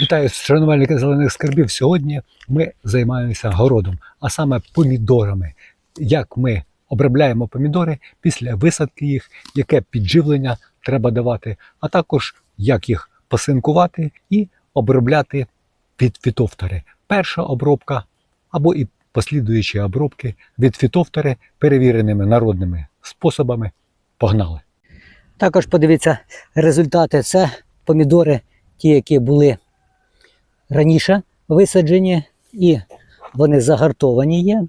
Вітаю шанувальники зелених скарбів. Сьогодні ми займаємося городом, а саме помідорами. Як ми обробляємо помідори після висадки їх, яке підживлення треба давати, а також як їх посинкувати і обробляти від фітофтори. Перша обробка або і послідуючі обробки від фітофтори перевіреними народними способами. Погнали! Також подивіться результати. Це помідори, ті, які були раніше висаджені, і вони загартовані є,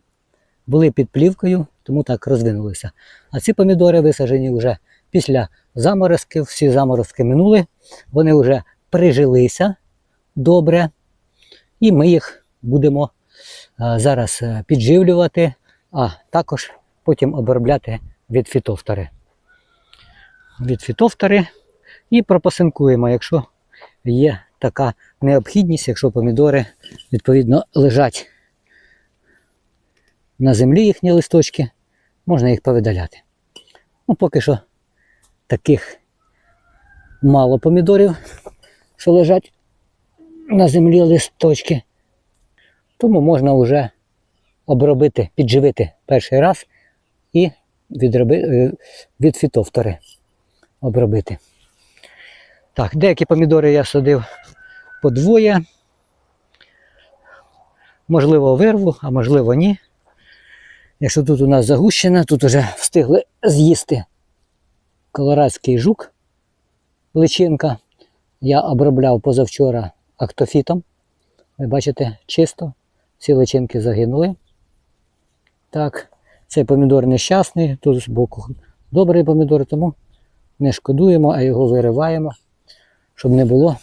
були під плівкою, тому так розвинулися. А ці помідори висаджені вже після заморозків, всі заморозки минули, вони вже прижилися добре, і ми їх будемо зараз е, підживлювати, а також потім обробляти від фітофтори від фітофтори і пропасинкуємо, якщо є така необхідність, якщо помідори відповідно лежать на землі їхні листочки, можна їх повидаляти. Ну, поки що таких мало помідорів, що лежать на землі листочки. Тому можна вже обробити, підживити перший раз і відроби, е, від фітофтори обробити. Так, деякі помідори я садив по двоє. Можливо, вирву, а можливо, ні. Якщо тут у нас загущена, тут вже встигли з'їсти колорадський жук, личинка. Я обробляв позавчора актофітом. Ви бачите, чисто. Всі личинки загинули. Так, цей помідор нещасний, тут з боку добрий помідор, тому не шкодуємо, а його вириваємо, щоб не було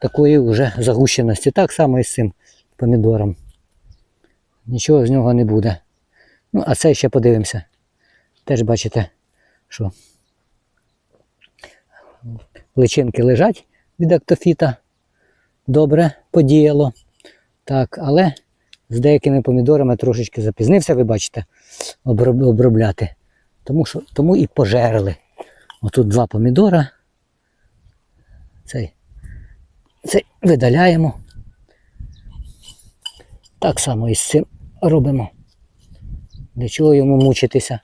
такої вже загущеності. Так само і з цим помідором. Нічого з нього не буде. Ну, а це ще подивимося. Теж бачите, що личинки лежать від актофіта. Добре подіяло. Так, але з деякими помідорами трошечки запізнився, ви бачите, обробляти. Тому, що, тому і пожерли. Отут два помідора. Цей, цей видаляємо. Так само і з цим робимо. Для чого йому мучитися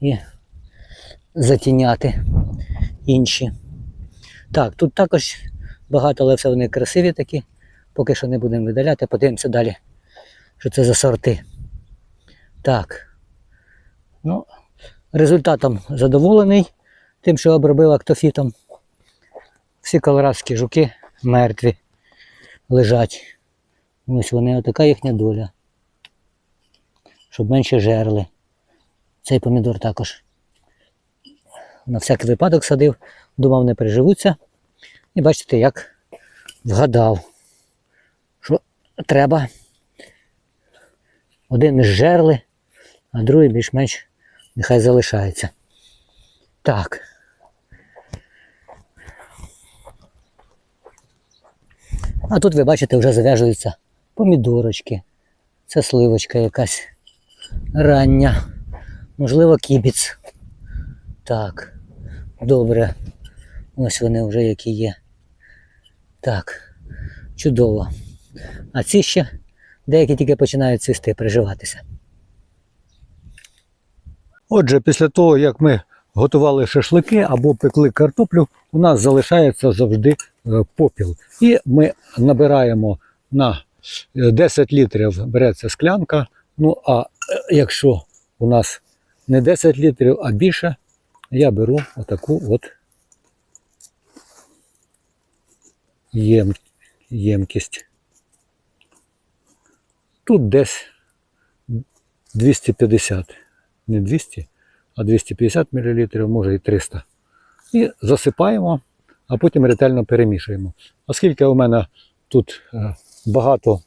і затіняти інші. Так, тут також багато, але все вони красиві такі. Поки що не будемо видаляти, подивимося далі, що це за сорти. Так. Ну, результатом задоволений тим, що обробив актофітом. Всі колорадські жуки мертві лежать. Ось вони, отака їхня доля. Щоб менше жерли. Цей помідор також. На всякий випадок садив, думав, не переживуться. І бачите, як вгадав, що треба. Один жерли, а другий більш-менш нехай залишається. Так. А тут ви бачите, вже зав'яжуються помідорочки. Це сливочка якась рання. Можливо, кібіц. Так. Добре. Ось вони вже які є. Так. Чудово. А ці ще деякі тільки починають цвісти, приживатися. Отже, після того, як ми готували шашлики або пекли картоплю, у нас залишається завжди е, попіл. І ми набираємо на е, 10 літрів береться склянка. Ну а е, якщо у нас не 10 літрів, а більше, я беру отаку от єм, ємкість. Тут десь 250, не 200, а 250 мл, може і 300. І засипаємо, а потім ретельно перемішуємо. Оскільки у мене тут е, багато,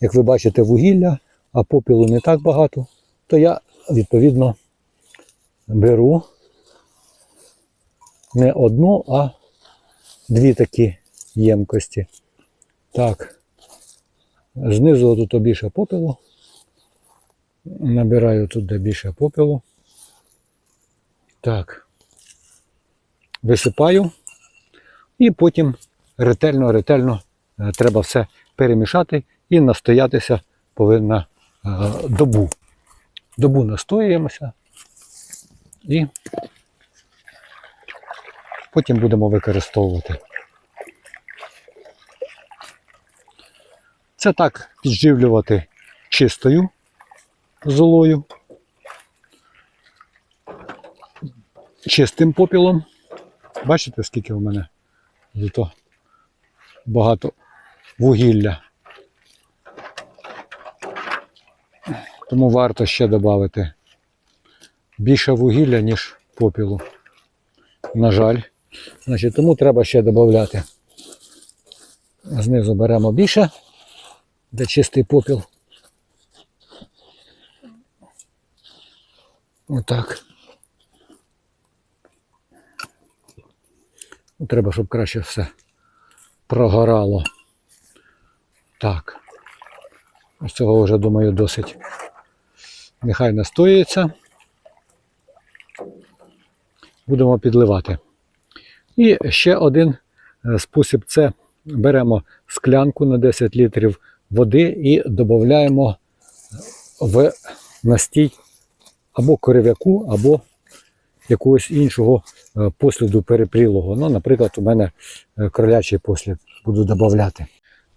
як ви бачите, вугілля, а попілу не так багато, то я відповідно беру не одну, а дві такі ємкості. Так. Знизу тут більше попелу. Набираю тут більше попелу. Так. Висипаю і потім ретельно-ретельно е, треба все перемішати і настоятися повинна е, добу. Добу настоюємося і потім будемо використовувати. Це так підживлювати чистою золою, чистим попілом. Бачите, скільки у мене зато багато вугілля. Тому варто ще додати більше вугілля, ніж попілу. На жаль. Значить, тому треба ще додати. Знизу беремо більше, де чистий попіл. Отак. Ну, Треба, щоб краще все прогорало. Так. Ось цього вже, думаю, досить. Нехай настоюється. Будемо підливати. І ще один е, спосіб це беремо склянку на 10 літрів води і додаємо в настій або корев'яку, або якогось іншого е, посліду перепрілого. Ну, наприклад, у мене е, кролячий послід буду додати.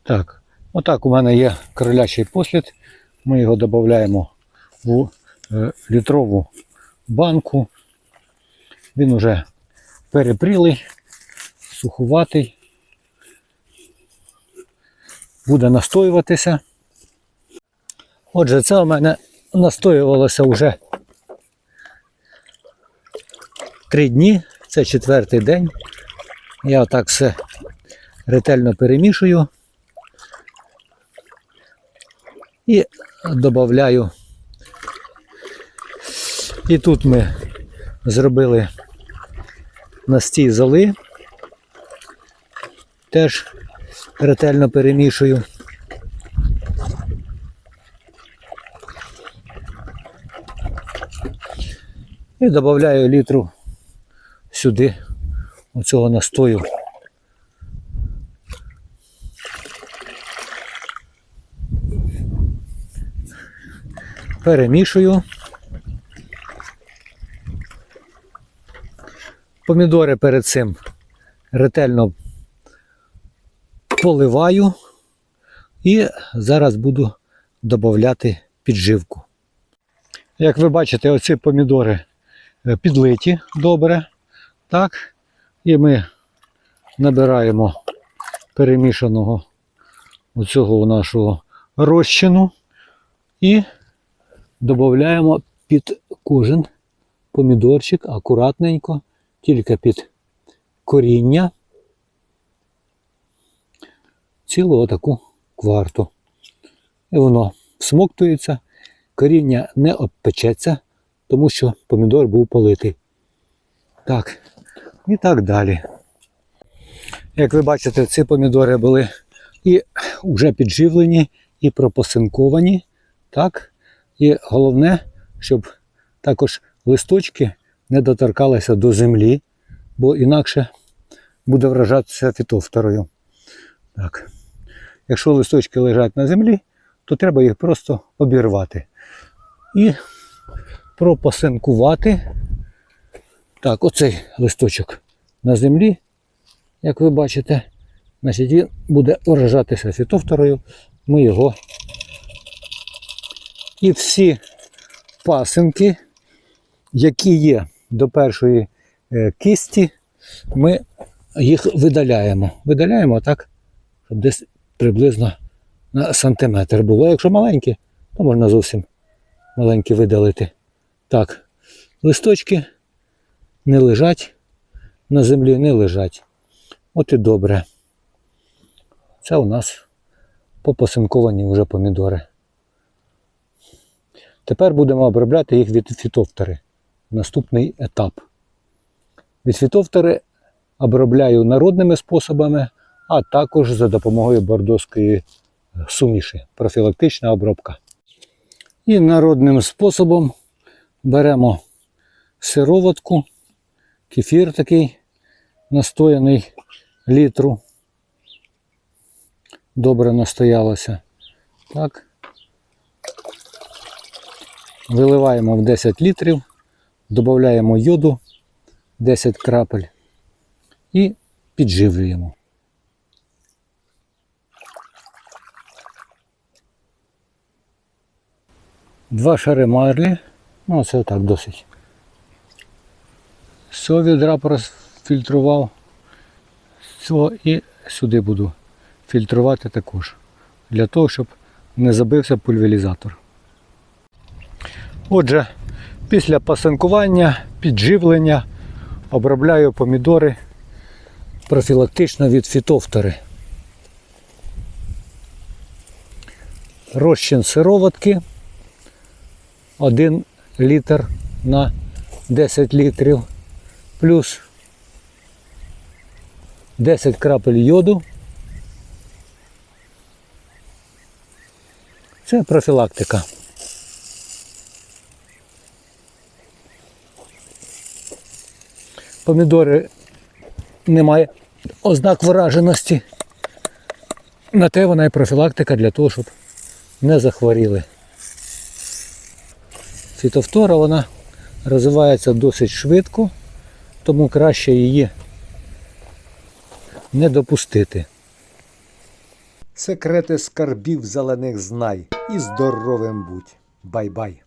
Так, отак у мене є кролячий послід. Ми його додаємо в е, літрову банку. Він уже перепрілий, сухуватий. Буде настоюватися. Отже, це у мене настоювалося вже три дні, це четвертий день. Я отак все ретельно перемішую і додаю. І тут ми зробили настій золи. Теж ретельно перемішую. І додаю літру сюди оцього настою. Перемішую. Помідори перед цим ретельно поливаю і зараз буду додати підживку. Як ви бачите, оці помідори е, підлиті добре. Так. І ми набираємо перемішаного оцього нашого розчину і додаємо під кожен помідорчик акуратненько, тільки під коріння цілу таку кварту. І воно всмоктується, коріння не обпечеться, тому що помідор був политий. Так, і так далі. Як ви бачите, ці помідори були і вже підживлені, і пропосинковані. Так? І головне, щоб також листочки не доторкалися до землі, бо інакше буде вражатися фітофторою. Так. Якщо листочки лежать на землі, то треба їх просто обірвати. І пропосинкувати. Так, оцей листочок на землі, як ви бачите, значить він буде вражатися фітофторою. Ми його і всі пасинки, які є до першої е, кисті, ми їх видаляємо. Видаляємо так, щоб десь приблизно на сантиметр було. Якщо маленькі, то можна зовсім маленькі видалити. Так, листочки не лежать, на землі не лежать. От і добре. Це у нас попосинковані вже помідори. Тепер будемо обробляти їх від фітофтори. Наступний етап. Від фітофтори обробляю народними способами, а також за допомогою бордоської суміші. Профілактична обробка. І народним способом беремо сироватку, кефір такий настояний літру. добре настоялося. Так. Виливаємо в 10 літрів, додаємо йоду 10 крапель і підживлюємо. Два шари марлі. Ну, це так досить. Цього відра профільтрував. Цього і сюди буду фільтрувати також. Для того, щоб не забився пульверізатор. Отже, після пасинкування, підживлення обробляю помідори профілактично від фітофтори. Розчин сироватки 1 літр на 10 літрів, плюс 10 крапель йоду. Це профілактика. Помідори немає ознак враженості. На те вона і профілактика для того, щоб не захворіли. Фітофтора вона розвивається досить швидко, тому краще її не допустити. Секрети скарбів зелених знай і здоровим будь. Бай-бай!